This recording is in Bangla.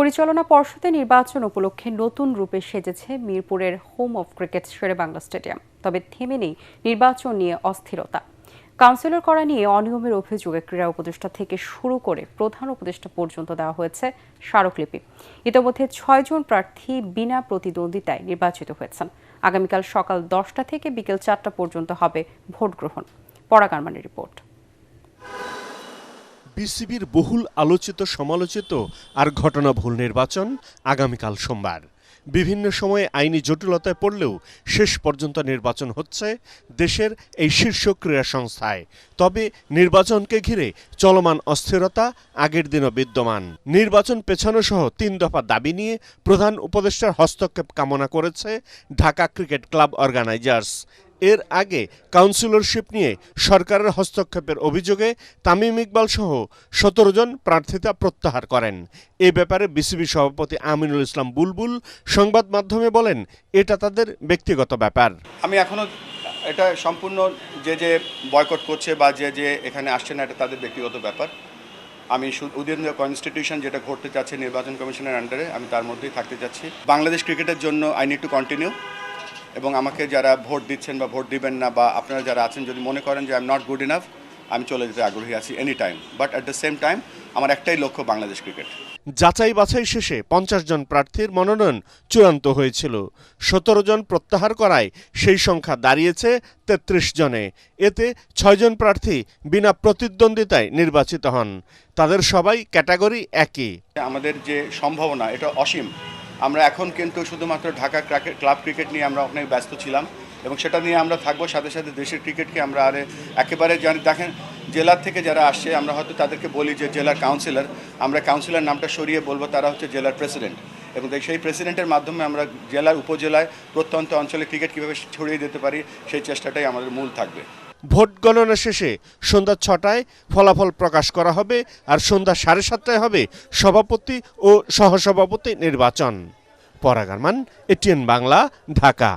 পরিচালনা পর্ষদে নির্বাচন উপলক্ষে নতুন রূপে সেজেছে মিরপুরের home of cricket Shere Bangla stadium. তবে থেমে নেই নির্বাচন নিয়ে অস্থিরতা। কাউন্সিলর করা নিয়ে অনিয়মের অভিযোগে ক্রীড়া উপদেষ্টা থেকে শুরু করে প্রধান উপদেষ্টা পর্যন্ত দেওয়া হয়েছে স্মারকলিপি। ইতোমধ্যে ছয়জন প্রার্থী বিনা প্রতিদ্বন্দ্বিতায় নির্বাচিত হয়েছেন। আগামীকাল সকাল দশটা থেকে বিকেল চারটা পর্যন্ত হবে ভোট গ্রহণ পরাগারমানের রিপোর্ট। বিসিবির বহুল আলোচিত, সমালোচিত আর ঘটনাবহুল নির্বাচন আগামীকাল সোমবার। বিভিন্ন সময়ে আইনি জটিলতায় পড়লেও শেষ পর্যন্ত নির্বাচন হচ্ছে দেশের এই শীর্ষ ক্রীড়া সংস্থায়। তবে নির্বাচনকে ঘিরে চলমান অস্থিরতা আগের দিনও বিদ্যমান। নির্বাচন পেছানো সহ তিন দফা দাবি নিয়ে প্রধান উপদেষ্টার হস্তক্ষেপ কামনা করেছে ঢাকা ক্রিকেট ক্লাব অর্গানাইজার্স। এর আগে কাউন্সিলরশিপ নিয়ে সরকারের হস্তক্ষেপের অভিযোগে তামিম ইকবাল সহ সতেরো জন প্রার্থিতা প্রত্যাহার করেন। এ ব্যাপারে বিসিবি সভাপতি আমিনুল ইসলাম বুলবুল সংবাদ মাধ্যমে বলেন, এটা তাদের ব্যক্তিগত ব্যাপার। আমি এখনও এটা সম্পূর্ণ যে যে বয়কট করছে বা যে যে এখানে আসছে না, এটা তাদের ব্যক্তিগত ব্যাপার। আমি উদিন কনস্টিটিউশন যেটা ঘটতে চাচ্ছে নির্বাচন কমিশনের আন্ডারে আমি তার মধ্যেই থাকতে চাচ্ছি বাংলাদেশ ক্রিকেটের জন্য আই নিড টু কন্টিনিউ এবং আমাকে যারা ভোট দিচ্ছেন বা ভোট দিবেন না বা আপনারা যারা আছেন যদি মনে করেন যে I am not good enough আমি চলে যেতে আগ্রহী আছি any time but at the same time আমার একটাই লক্ষ্য বাংলাদেশ ক্রিকেট যাচাই বাছাই শেষে পঞ্চাশ জন প্রার্থীর মনোনয়ন চূড়ান্ত হয়েছিল। সতেরো জন প্রত্যাহার করায় সেই সংখ্যা দাঁড়িয়েছে তেত্রিশ জনে। এতে ছয়জন প্রার্থী বিনা প্রতিদ্বন্দ্বিতায় নির্বাচিত হন। তাদের সবাই ক্যাটাগরি একই। আমাদের যে সম্ভাবনা এটা অসীম। আমরা এখন কিন্তু শুধুমাত্র ঢাকা ক্লাব ক্রিকেট নিয়ে আমরা অনেক ব্যস্ত ছিলাম এবং সেটা নিয়ে আমরা থাকব, সাথে সাথে দেশের ক্রিকেটকে আমরা আরে একেবারে জানি, দেখেন জেলার থেকে যারা আসছে, আমরা হয়তো তাদেরকে বলি যে জেলার কাউন্সিলর, আমরা কাউন্সিলর নামটা সরিয়ে বলব, তারা হচ্ছে জেলার প্রেসিডেন্ট। এবং সেই প্রেসিডেন্টের মাধ্যমে আমরা জেলার উপজেলায় প্রত্যন্ত অঞ্চলে ক্রিকেট কীভাবে ছড়িয়ে দিতে পারি, সেই চেষ্টাটাই আমাদের মূল থাকবে। ভোট গণনা শেষে সন্ধ্যা ছটায় ফলাফল প্রকাশ করা হবে আর সন্ধ্যা সাড়ে সাতটায় হবে সভাপতি ও সহসভাপতি নির্বাচন। পরাগারমান এটিএন বাংলা, ঢাকা।